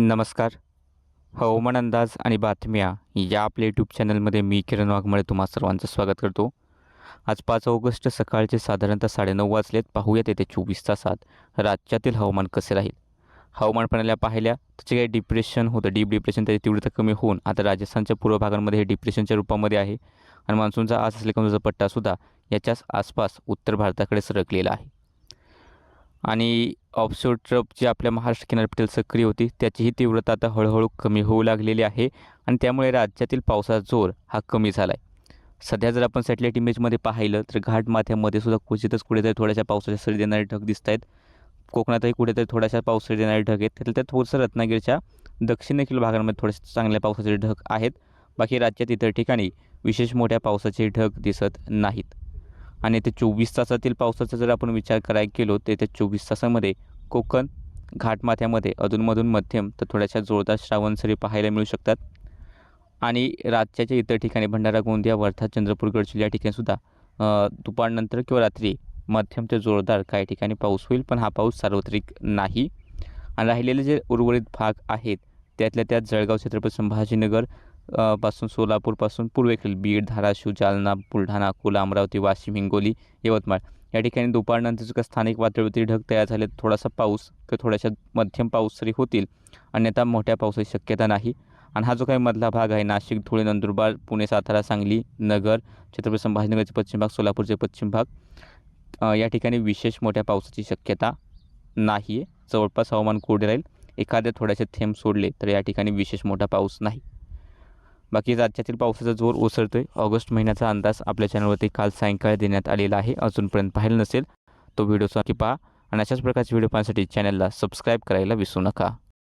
नमस्कार. हवामान अंदाज आणि बातम्या या आपल्या यूट्यूब चॅनलमध्ये मी किरण वाघमळे तुम्हा सर्वांचं स्वागत करतो. आज पाच ऑगस्ट सकाळचे साधारणतः साडेनऊ वाजलेत. पाहूयात येत्या चोवीस तासात राज्यातील हवामान कसे राहील. हवामान प्रणाल्या पाहिल्या त्याचे काही डिप्रेशन होतं. डीप डिप्रेशन त्याची तीव्रता कमी होऊन आता राजस्थानच्या पूर्व भागांमध्ये हे डिप्रेशनच्या रूपामध्ये आहे. आणि मान्सूनचा आज असलेला कमजोरचा पट्टासुद्धा याच्याच आसपास उत्तर भारताकडे सरकलेला आहे. आणि ऑफशोर ट्रप जी आपल्या महाराष्ट्र किनारपट्टील सक्रिय होती त्याचीही तीव्रता आता हळूहळू कमी होऊ लागलेली आहे आणि त्यामुळे राज्यातील पावसाचा जोर हा कमी झाला आहे सध्या जर आपण सॅटेलाईट इमेजमध्ये पाहिलं तर घाट माथ्यामध्ये सुद्धा क्वचितच कुठेतरी थोड्याशा पावसाच्या सरी देणारे ढग दिसत आहेत कोकणातही कुठेतरी थोड्याशा पावसाळी देणारे ढग आहेत. त्यातल्या त्यात थोडंसं रत्नागिरीच्या दक्षिणेकडील भागांमध्ये थोडेसे चांगल्या पावसाचे ढग आहेत. बाकी राज्यात इतर ठिकाणी विशेष मोठ्या पावसाचे ढग दिसत नाहीत. आणि ते चोवीस तासातील पावसाचा जर आपण विचार करायला गेलो तर त्या चोवीस तासामध्ये कोकण घाटमाथ्यामध्ये अधूनमधून मध्यम तर थोड्याशा जोरदार श्रावणसरी पाहायला मिळू शकतात. आणि राज्याच्या इतर ठिकाणी भंडारा गोंदिया वर्धा चंद्रपूर गडचिरोली या ठिकाणीसुद्धा दुपारनंतर किंवा रात्री मध्यम ते जोरदार काही ठिकाणी पाऊस होईल पण हा पाऊस सार्वत्रिक नाही. आणि राहिलेले जे उर्वरित भाग आहेत त्यातल्या त्यात जळगाव छत्रपती संभाजीनगर पासून सोलापूरपासून पूर्वेकडील बीड धाराशिव जालना बुलढाणा अकोला अमरावती वाशिम हिंगोली यवतमाळ. या ठिकाणी दुपारनंतर का स्थानिक पातळीवरती ढग तयार झाले. थोडासा पाऊस किंवा थोड्याशा मध्यम पाऊस तरी होतील. अन्यथा मोठ्या पावसाची शक्यता नाही. आणि हा जो काही मधला भाग आहे नाशिक धुळे नंदुरबार पुणे सातारा सांगली नगर छत्रपती संभाजीनगरचे पश्चिम भाग सोलापूरचे पश्चिम भाग या ठिकाणी विशेष मोठ्या पावसाची शक्यता नाही आहे जवळपास हवामान कोरडे राहील. एखाद्या थोड्याशा थेंब सोडले तर या ठिकाणी विशेष मोठा पाऊस नाही. बाकी राज्यातील पावसाचा जोर ओसरतोय. ऑगस्ट महिन्याचा अंदाज आपल्या चॅनलवरती काल सायंकाळी देण्यात आलेला आहे. अजूनपर्यंत पाहिलं नसेल तो व्हिडिओ नक्की पहा. आणि अशाच प्रकारचे व्हिडिओ पाहण्यासाठी चॅनलला सबस्क्राईब करायला विसरू नका.